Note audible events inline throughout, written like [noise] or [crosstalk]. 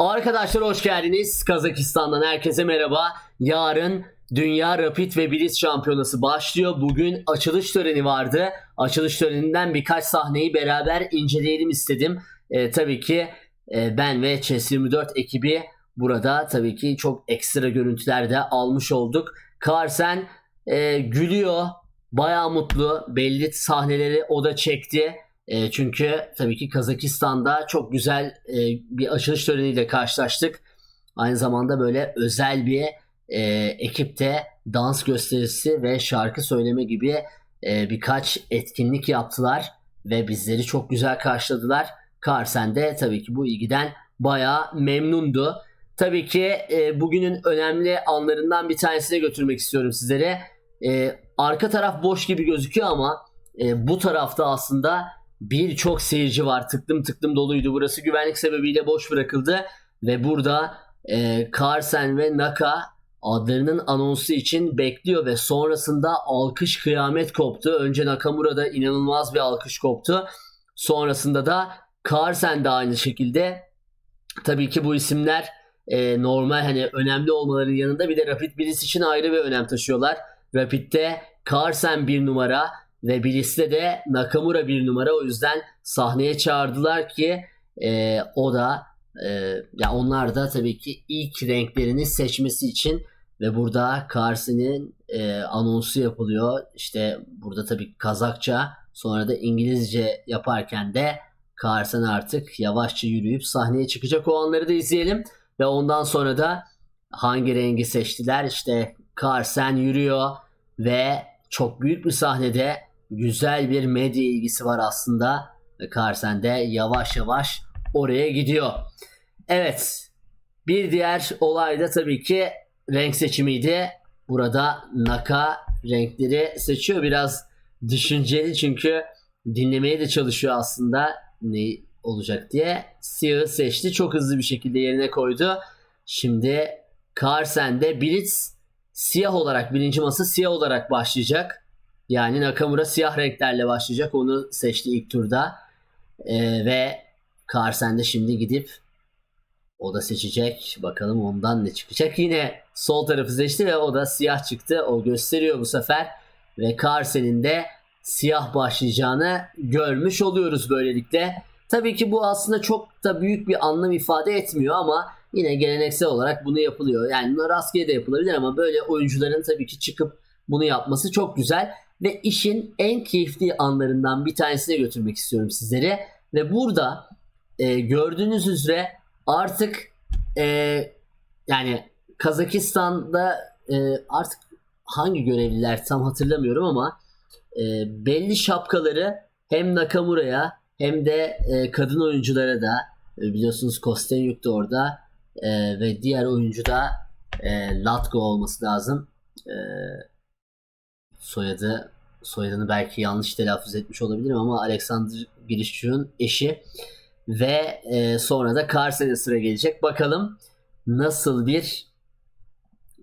Arkadaşlar hoş geldiniz. Kazakistan'dan herkese merhaba. Yarın Dünya Rapid ve Blitz Şampiyonası başlıyor. Bugün açılış töreni vardı. Açılış töreninden birkaç sahneyi beraber inceleyelim istedim. Ee, tabii ki e, ben ve Chess 24 ekibi burada tabii ki çok ekstra görüntüler de almış olduk. Carsen e, gülüyor. Bayağı mutlu. Belli sahneleri o da çekti. E, çünkü tabii ki Kazakistan'da çok güzel e, bir açılış töreniyle karşılaştık. Aynı zamanda böyle özel bir e, ekipte dans gösterisi ve şarkı söyleme gibi e, birkaç etkinlik yaptılar ve bizleri çok güzel karşıladılar. Carsen de tabii ki bu ilgiden bayağı memnundu. Tabii ki e, bugünün önemli anlarından bir tanesine götürmek istiyorum sizlere. E, arka taraf boş gibi gözüküyor ama e, bu tarafta aslında birçok seyirci var. Tıklım tıklım doluydu. Burası güvenlik sebebiyle boş bırakıldı ve burada e, Carsen ve Naka adlarının anonsu için bekliyor ve sonrasında alkış kıyamet koptu. Önce Nakamura'da inanılmaz bir alkış koptu. Sonrasında da Carsen de aynı şekilde. Tabii ki bu isimler e, normal hani önemli olmaların yanında bir de Rapid Blitz için ayrı bir önem taşıyorlar. Rapid'de Carsen bir numara ve Blitz'te de Nakamura bir numara. O yüzden sahneye çağırdılar ki e, o da e, ya onlar da tabii ki ilk renklerini seçmesi için ve burada Carsen'in e, anonsu yapılıyor. İşte burada tabii Kazakça sonra da İngilizce yaparken de Carsen artık yavaşça yürüyüp sahneye çıkacak o anları da izleyelim. Ve ondan sonra da hangi rengi seçtiler? İşte Carsen yürüyor ve çok büyük bir sahnede güzel bir medya ilgisi var aslında. Ve Carsen de yavaş yavaş oraya gidiyor. Evet. Bir diğer olay da tabii ki renk seçimiydi. Burada Naka renkleri seçiyor. Biraz düşünceli çünkü dinlemeye de çalışıyor aslında ne olacak diye. Siyahı seçti. Çok hızlı bir şekilde yerine koydu. Şimdi Carsen'de Blitz siyah olarak birinci masa siyah olarak başlayacak. Yani Nakamura siyah renklerle başlayacak. Onu seçti ilk turda. Ee, ve Carsen de şimdi gidip o da seçecek. Bakalım ondan ne çıkacak. Yine sol tarafı seçti ve o da siyah çıktı. O gösteriyor bu sefer. Ve Carsen'in de siyah başlayacağını görmüş oluyoruz böylelikle. Tabii ki bu aslında çok da büyük bir anlam ifade etmiyor ama yine geleneksel olarak bunu yapılıyor. Yani rastgele de yapılabilir ama böyle oyuncuların tabii ki çıkıp bunu yapması çok güzel. Ve işin en keyifli anlarından bir tanesine götürmek istiyorum sizleri. Ve burada e, gördüğünüz üzere artık e, yani Kazakistan'da e, artık hangi görevliler tam hatırlamıyorum ama e, belli şapkaları hem Nakamura'ya hem de e, kadın oyunculara da e, biliyorsunuz Kostenyuk da orada e, ve diğer oyuncu da e, Latko olması lazım. E, soyadı soyadını belki yanlış telaffuz etmiş olabilirim ama Alexander Girişçu'nun eşi ve e, sonra da Carsen'e sıra gelecek. Bakalım nasıl bir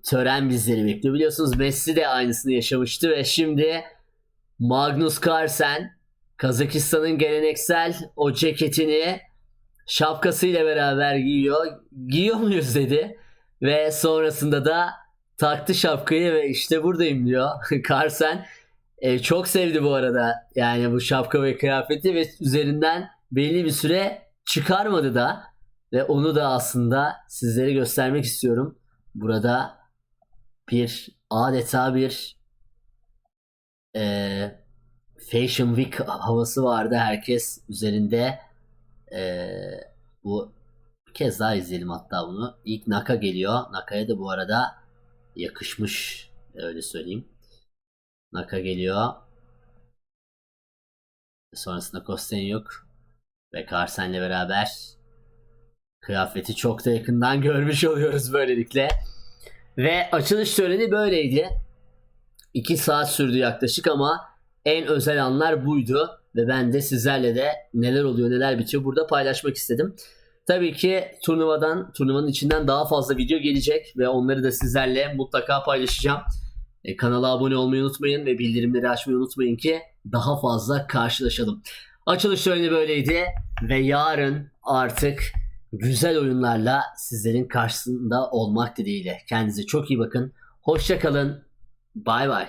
tören bizleri bekliyor. Biliyorsunuz Messi de aynısını yaşamıştı ve şimdi Magnus Carlsen Kazakistan'ın geleneksel o ceketini şapkasıyla beraber giyiyor. Giyiyor muyuz dedi. Ve sonrasında da taktı şapkayı ve işte buradayım diyor. [laughs] Carlsen e, çok sevdi bu arada yani bu şapka ve kıyafeti ve üzerinden belli bir süre çıkarmadı da ve onu da aslında sizlere göstermek istiyorum. Burada bir adeta bir e, Fashion Week havası vardı. Herkes üzerinde e, bu bir kez daha izleyelim hatta bunu. İlk Naka geliyor. Naka'ya da bu arada yakışmış öyle söyleyeyim. Naka geliyor. Sonrasında Kostenyuk ve Carsen'le beraber kıyafeti çok da yakından görmüş oluyoruz böylelikle. Ve açılış töreni böyleydi. 2 saat sürdü yaklaşık ama en özel anlar buydu. Ve ben de sizlerle de neler oluyor neler bitiyor burada paylaşmak istedim. Tabii ki turnuvadan, turnuvanın içinden daha fazla video gelecek ve onları da sizlerle mutlaka paylaşacağım. E, kanala abone olmayı unutmayın ve bildirimleri açmayı unutmayın ki daha fazla karşılaşalım. Açılış töreni böyleydi ve yarın artık güzel oyunlarla sizlerin karşısında olmak dileğiyle. Kendinize çok iyi bakın. Hoşça kalın. Bay bay.